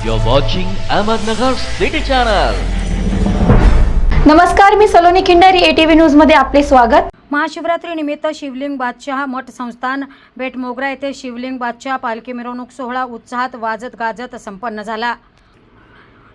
You're watching Ahmednagar City Channel. नमस्कार मी Saloni Khindari ATV न्यूजमध्ये आपले स्वागत महाशिवरात्री निमित्त शिवलिंग बादशाह मठ संस्थान बेटमोगरा येथे शिवलिंग बादशाह पालखी मिरवणूक सोहळा उत्साहात वाजत गाजत संपन्न झाला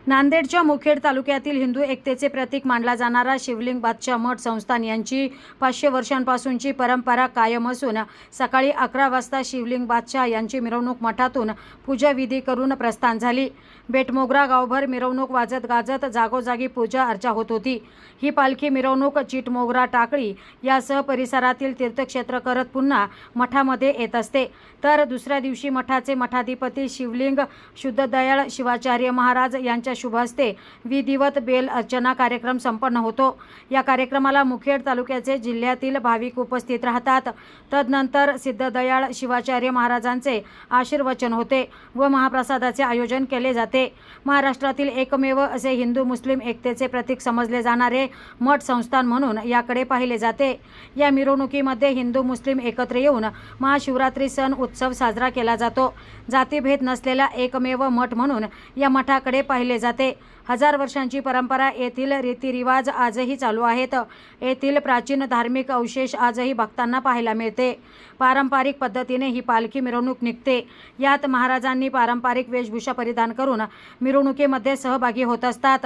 नांदेडच्या मुखेड तालुक्यातील हिंदू एकतेचे प्रतीक मानला जाणारा शिवलिंग बादशाह मठ संस्थान यांची पाचशे वर्षांपासूनची परंपरा कायम असून सकाळी अकरा वाजता शिवलिंग बादशाह यांची मिरवणूक मठातून पूजाविधी करून प्रस्थान झाली. बेटमोगरा गावभर मिरवणूक वाजत गाजत जागोजागी पूजा अर्चा होत होती. ही पालखी मिरवणूक चिटमोगरा टाकळी यासह परिसरातील तीर्थक्षेत्र करत पुन्हा मठामध्ये येत असते. तर दुसऱ्या दिवशी मठाचे मठाधिपती शिवलिंग शुद्धदयाळ शिवाचार्य महाराज यांच्या शुभ शुभहस्ते विधिवत बेल अर्चना कार्यक्रम संपन्न होतो. या कार्यक्रमाला मुखेड तालुक्याचे जिल्ह्यातील भाविक उपस्थित राहतात. तदनंतर सिद्धदयाळ शिवाचार्य महाराजांचे आशीर्वचन होते व महाप्रसादाचे आयोजन केले जाते. महाराष्ट्रातील एकमेव असे हिंदू मुस्लिम एकतेचे प्रतीक समजले जाणारे मठ संस्थान म्हणून याकडे पाहिले जाते. या मिरवणुकीमध्ये हिंदू मुस्लिम एकत्र येऊन महाशिवरात्री सण उत्सव साजरा केला जातो. जातीभेद नसलेला एकमेव मठ म्हणून या मठाकडे पाहिले जाते. हजार वर्षांची परंपरा येथील रीतिरिवाज आजही चालू आहेत. येथील प्राचीन धार्मिक अवशेष आजही भक्तांना पाहायला मिळते. पारंपरिक पद्धतीने ही पालखी मिरवणूक निघते. यात महाराजांनी पारंपरिक वेशभूषा परिधान करून मिरवणुकीमध्ये सहभागी होत असतात.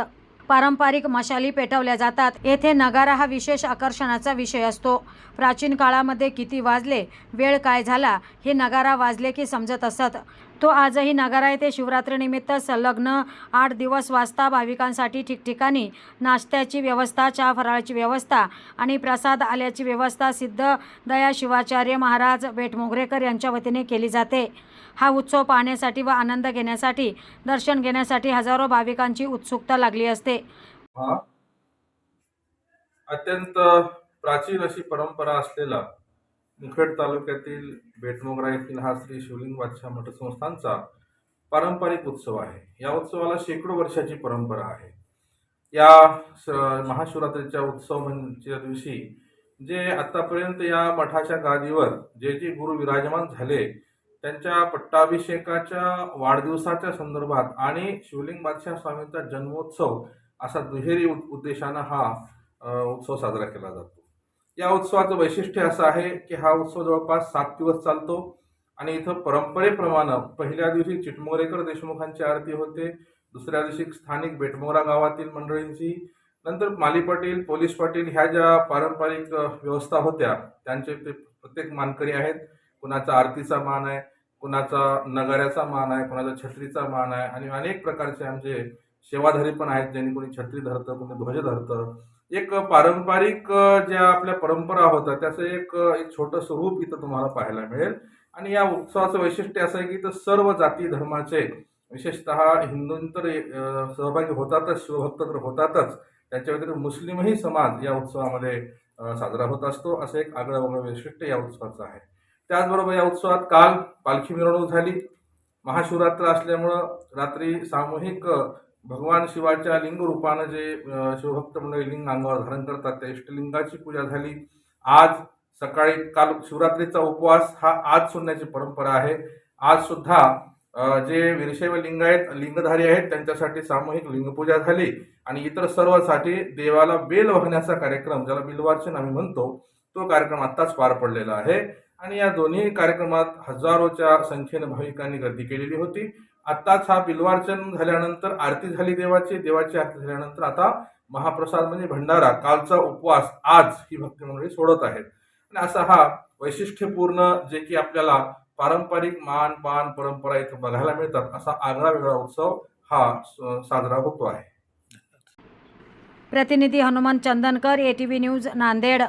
पारंपरिक मशाली पेटवल्या जातात. येथे नगारा हा विशेष आकर्षणाचा विषय असतो. प्राचीन काळामध्ये किती वाजले वेळ काय झाला हे नगारा वाजले की समजत असत. तो आजही नगारा येथे शिवरात्रीनिमित्त संलग्न आठ दिवस वाजता भाविकांसाठी ठिकठिकाणी नाश्त्याची व्यवस्था चहा फराळाची व्यवस्था आणि प्रसाद आल्याची व्यवस्था सिद्ध दया शिवाचार्य महाराज बेटमोगरेकर यांच्या वतीने केली जाते. हा उत्सव पाहण्यासाठी व आनंद घेण्यासाठी दर्शन घेण्यासाठी हजारो भाविकांची उत्सुकता लागली असते. अत्यंत प्राचीन अशी परंपरा असलेला मुखेड तालुक्यातील बेटमोगरा येथील हा श्री शिवलिंग बादशाह मठ पारंपरिक उत्सव आहे. या उत्सवाला शेकडो वर्षाची परंपरा आहे. या स- महाशिवरात्रीच्या उत्सव म्हणजे दिवशी जे आतापर्यंत या मठाच्या गादीवर जे जे गुरु विराजमान झाले त्यांच्या पट्टाभिषेकाच्या वाढदिवसाच्या संदर्भात आणि शिवलिंग बादशाह स्वामींचा जन्मोत्सव असा दुहेरी उद्देशानं हा उत्सव साजरा केला जातो. या उत्सवाचं वैशिष्ट्य असं आहे की हा उत्सव जवळपास सात दिवस चालतो. आणि इथं परंपरेप्रमाणे पहिल्या दिवशी चिटमोरेकर देशमुखांची आरती होते दुसऱ्या दिवशी स्थानिक बेटमोरा गावातील मंडळींची नंतर माली पाटील पोलीस पाटील ह्या ज्या पारंपरिक व्यवस्था होत्या त्यांचे ते प्रत्येक मानकरी आहेत. कुणाचा आरतीचा मान आहे कुणाचा नगाऱ्याचा मान आहे कुणाचा छत्रीचा मान आहे आणि अनेक प्रकारचे आमचे सेवाधारी पण आहेत ज्यांनी कोणी छत्री धरतं कोणी ध्वज धरतं. एक पारंपरिक ज्या आपल्या परंपरा होत्या त्याचं एक एक छोटं स्वरूप इथं तुम्हाला पाहायला मिळेल. आणि या उत्सवाचं वैशिष्ट्य असं आहे की इथं सर्व जाती धर्माचे विशेषतः हिंदूं तर सहभागी होतातच शिवभक्त तर होतातच. त्याच्या व्यतिरिक्त मुस्लिमही समाज या उत्सवामध्ये साजरा होत असतो. असं एक आगळं वेगळं वैशिष्ट्य या उत्सवाचं आहे. त्याचबरोबर या उत्सवात काल पालखी मिरवणूक झाली. महाशिवरात्र असल्यामुळं रात्री सामूहिक भगवान शिवाच्या लिंगरूपानं जे शिवभक्त मंडळी लिंग अंगावर धारण करतात त्या इष्टलिंगाची पूजा झाली. आज सकाळी काल शिवरात्रीचा उपवास हा आज सोडण्याची परंपरा आहे. आज सुद्धा जे विरशैव लिंग आहेत लिंगधारी आहेत त्यांच्यासाठी सामूहिक लिंगपूजा झाली. आणि इतर सर्वांसाठी देवाला बेल वाहण्याचा कार्यक्रम ज्याला बिलवार्चन आम्ही म्हणतो तो कार्यक्रम आत्ताच पार पडलेला आहे. आणि या दोन्ही कार्यक्रमात हजारोच्या संख्येनं भाविकांनी गर्दी केलेली होती. आत्ताच हा बिल्वार्चन झाल्यानंतर आरती झाली देवाची देवाची आरती झाल्यानंतर आता महाप्रसाद म्हणजे भंडारा कालचा उपवास आज ही भक्तिमंडळी सोडत आहेत. आणि असा हा वैशिष्ट्यपूर्ण जे की आपल्याला पारंपरिक मान पान परंपरा इथं बघायला मिळतात असा आगळा वेगळा उत्सव हा साजरा होतो आहे. प्रतिनिधी हनुमान चंदनकर एटीव्ही न्यूज नांदेड.